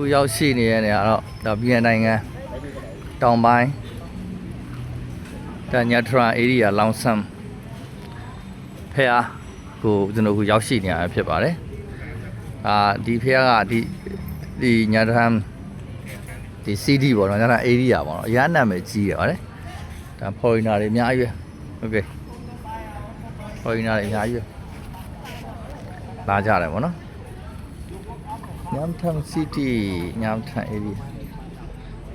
ခုရောက်ရှိနေတဲ့နေရာတော့ဒါပြည်နိုင်ငံတောင်ပိုင်းတညထရာ area လောင်ဆမ်ဖះကိုကျွန်တော်ခုရောက်ရှိနေရဖြစ်ပါတယ်အာဒီဖះကဒီဒီညထရာဒီ CD ပေါ့နော်ညထရာ area ပေါ့နော်အရန်နာမည်ကြီးရပါတယ်ဒါ foreigner တွေအများကြီးပဲ okay foreigner တွေအများကြီးပဲလာကြတယ်ပေါ့နော် ညမ်ထမ်စီတီညမ်ထမ် area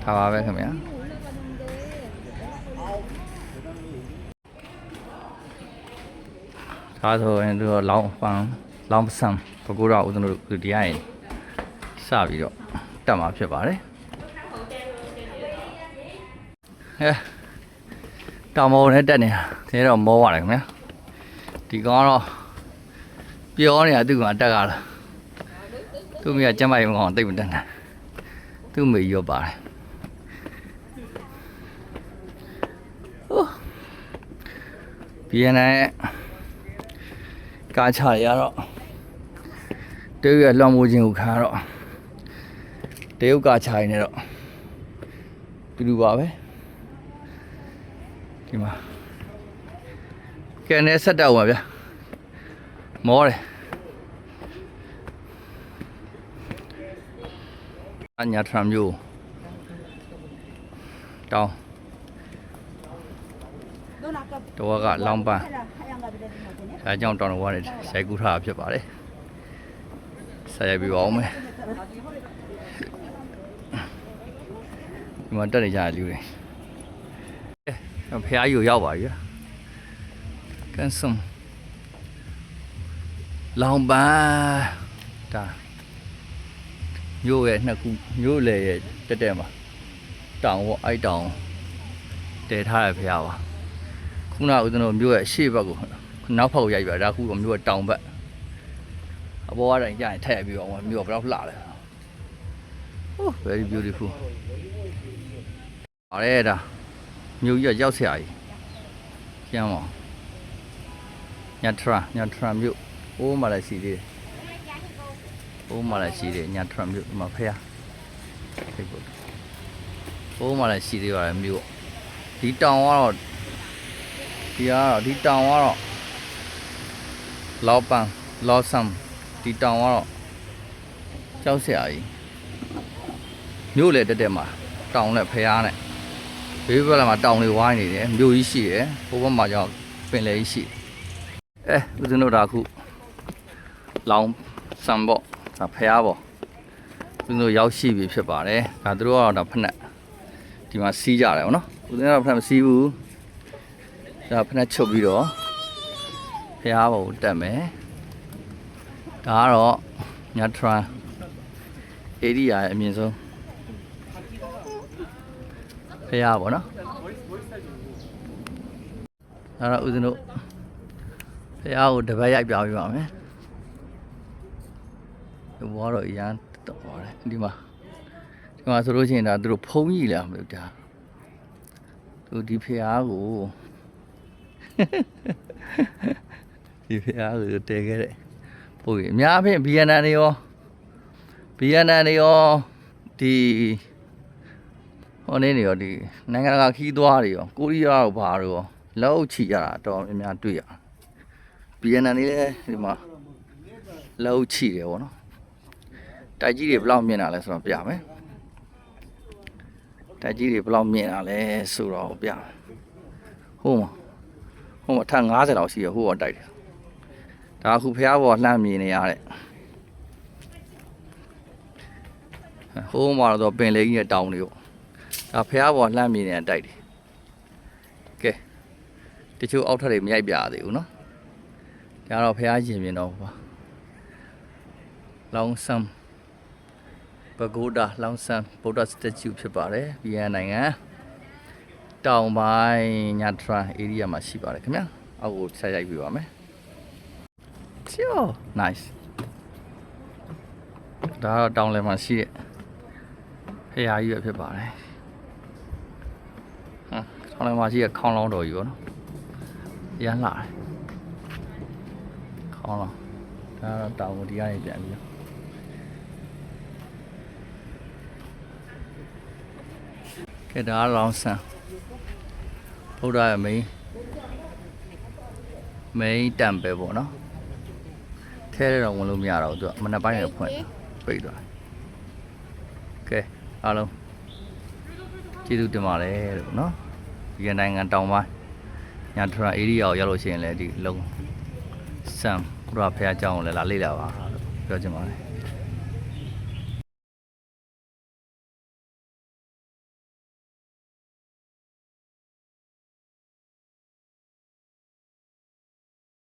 ထားပါပဲခင်ဗျာဒါဆိုရင်တို့လောင်းပန်လောင်းပစံပကူတော့ဦးဇင်းတို့ဒီတရားရင်စပြီးတော့တက်မှာဖြစ်ပါတယ်ဟဲ့တောင်မော်နဲ့တက်နေတာ thế တော့မောပါတယ်ခင်ဗျာဒီကောင်ကတော့ပြောနေတာသူ့ကတက်ကြလား သူ့မိကကျမ်းမာရေးမကောင်းတိတ်မတတ်နိုင်သူ့မိရောပါတယ်ဟိုပြည်နေကားချရတော့တရုတ်ရလွှမ်းမိုးခြင်းကိုခံရတော့တရုတ်ကားချရနေတော့တူတူပါပဲဒီမှာကဲနေဆက်တော့ပါဗျာမောတယ် အညာထရမ်မျိုးတောင်းတော့ကလောင်းပန်းအဲအကြောင်းတောင်းတော့ကနေရိုက်ကူးထားတာဖြစ်ပါတယ်ဆက်ရိုက်ပြီးပါအောင်မယ်ဒီမှာတက်နေကြတဲ့လူတွေအဲဖះကြီးကိုရောက်ပါပြီကန်ဆုံလောင်းပန်းဒါ မြို့ရဲ့နှစ်ခုမြို့လေရဲ့တက်တက်မှာတောင်ပေါ့အဲ့တောင်တည်ထားရဖျားပါခုနကဦးဇင်းတို့မြို့ရဲ့အရှေ့ဘက်ကိုနောက်ဖောက်ရိုက်ပြဒါခုကမြို့ရဲ့တောင်ဘက်အပေါ်ကတော့ကြာရင်ထည့်ပြီးတော့မြို့ကဘယ်တော့လှလဲ Oh very beautiful အားရတာမြို့ကြီးကရောက်ဆရာကြီးကျမ်းပါညထရာညထရာမြို့အိုးမှလည်းရှိသေးတယ်။ အိုးမာလည်းရှိတယ်ညာထရမြို့မှာဖះဖိတ်ဖို့အိုးမာလည်းရှိသေးပါတယ်မြို့ဒီတောင်ကတော့ဒီကတော့ဒီတောင်ကတော့လောပန်လောဆမ်ဒီတောင်ကတော့ကြောက်စရာကြီးမြို့လေတက်တက်မှာတောင်နဲ့ဖះနဲ့ဘေးဘက်မှာတောင်တွေဝိုင်းနေတယ်မြို့ကြီးရှိတယ်ဟိုဘက်မှာကြောက်ပင်လယ်ကြီးရှိတယ်အဲဦးဇင်းတို့ဒါခုလောင်ဆမ်ပေါ့ ဒါဖះပေါ့သူတို့ရောက်ရှိပြီဖြစ်ပါတယ်ဒါသူတို့ကတော့ဒါဖက်နဲ့ဒီမှာစီးကြတယ်ဗောနော်ဦးဇင်းကတော့ဖက်မစီးဘူးဒါဖက်နဲ့ချုပ်ပြီးတော့ဖះပေါ့ကိုတက်မယ်ဒါကတော့ညထရန်ဧရိယာရဲ့အမြင့်ဆုံးဖះပေါ့နော်ဒါတော့ဦးဇင်းတို့ဖះကိုတပတ်ရိုက်ပြပေးပါမယ် ဒီဘွားတော့အရန်တော့ပါတယ်ဒီမှာဒီမှာဆိုလို့ရှိရင်ဒါသူတို့ဖုံးကြီးလာမလို့ဒါသူဒီဖျားကိုဒီဖျားကိုတဲခဲ့တဲ့ပို့ရအများဖြင့် BNN တွေရော BNN တွေရောဒီဟိုနေနေရောဒီနိုင်ငံတကာခီးသွားတွေရောကိုရီးယားတို့ဘာတို့ရောလောက်ချီရတာတော့အများတွေ့ရ BNN တွေလည်းဒီမှာလောက်ချီတယ်ဗောနော် တိုက်ကြီးတွေဘယ်လောက်မြင်တာလဲဆိုတော့ပြမယ်တိုက်ကြီးတွေဘယ်လောက်မြင်တာလဲဆိုတော့ပြမယ်ဟိုမှာဟိုမှာထပ်90လောက်ရှိရဟိုကတိုက်တယ်ဒါအခုဖះဘောလှမ်းမြင်နေရတဲ့ဟိုမှာတော့ပင်လေးကြီးနဲ့တောင်တွေပေါ့ဒါဖះဘောလှမ်းမြင်နေတဲ့တိုက်တယ်ကဲတချို့အောက်ထပ်တွေမရိုက်ပြရသေးဘူးနော်ဒါတော့ဖះရှင်မြင်တော့ပါလောင် ဆမ်ပဂိုဒါလောင်ဆန်ဗုဒ္ဓစတ च्यू ဖြစ်ပါတယ်ဗီယက်နိုင်ငံတောင်ပိုင်းညာထရာဧရိယာမှာရှိပါတယ်ခင်ဗျာအောက်ကိုဆက်ရိုက်ပြပါမယ်ချော nice ဒါတော့တောင်လယ်မှာရှိတဲ့ဖရာကြီးပဲဖြစ်ပါတယ်ဟမ်တောင်လယ်မှာရှိတဲ့ခေါင်းလောင်းတော်ကြီးပေါ့နော်ရမ်းလာတယ်ခေါင်းလောင်းဒါတော့တောင်ကိုဒီကနေပြန်ပြီး ကဲဒါကလောင်းဆန်ဘုရားရဲ့ main main တံပဲပေါ့နော်ထဲရတော့ဝင်လို့မရတော့ဘူးသူကမနက်ပိုင်းရဖွင့်ပိတ်သွားကဲအားလုံးကျေးဇူးတင်ပါတယ်လို့နော်ဒီကနိုင်ငံတောင်ပိုင်းညာထရာ area ကိုရောက်လို့ရှိရင်လည်းဒီလုံးစံဘုရားဖះเจ้าကိုလည်းလာလေ့လာပါလို့ပြောချင်ပါတယ်